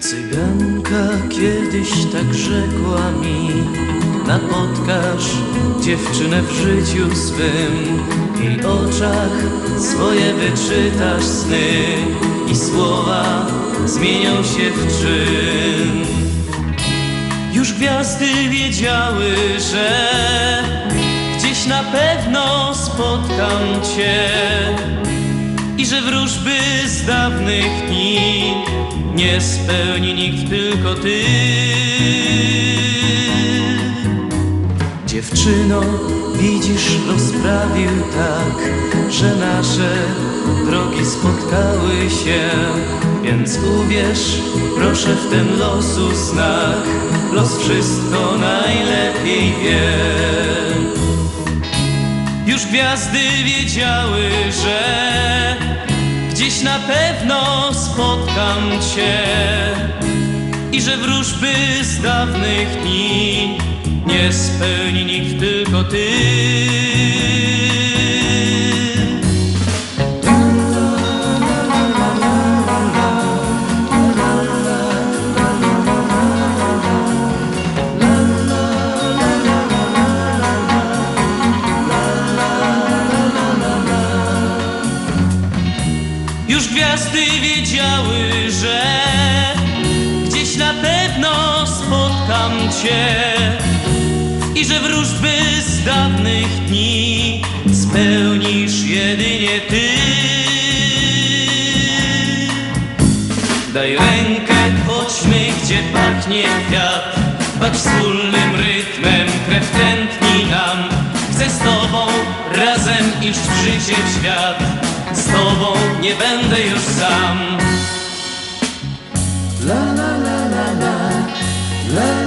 Cyganka kiedyś tak rzekła mi Napotkasz dziewczynę w życiu swym W jej oczach swoje wyczytasz sny I słowa zmienią się w czyn. Już gwiazdy wiedziały, że gdzieś na pewno spotkam Cię że wróżby z dawnych dni nie spełni nikt, tylko ty. Dziewczyno, widzisz, rozprawił tak, że nasze drogi spotkały się. Więc uwierz, proszę w ten losu znak, los wszystko najlepiej wie. Już gwiazdy wiedziały, że gdzieś na pewno spotkam Cię i że wróżby z dawnych dni nie spełni nikt, tylko Ty. Gwiazdy wiedziały, że gdzieś na pewno spotkam Cię i że wróżby z dawnych dni spełnisz jedynie Ty. Daj rękę, chodźmy, gdzie pachnie kwiat, bacz wspólnym rytmem, krew tętni nam. Chcę z Tobą razem iść w życie w świat, z tobą nie będę już sam. La la la la la. la.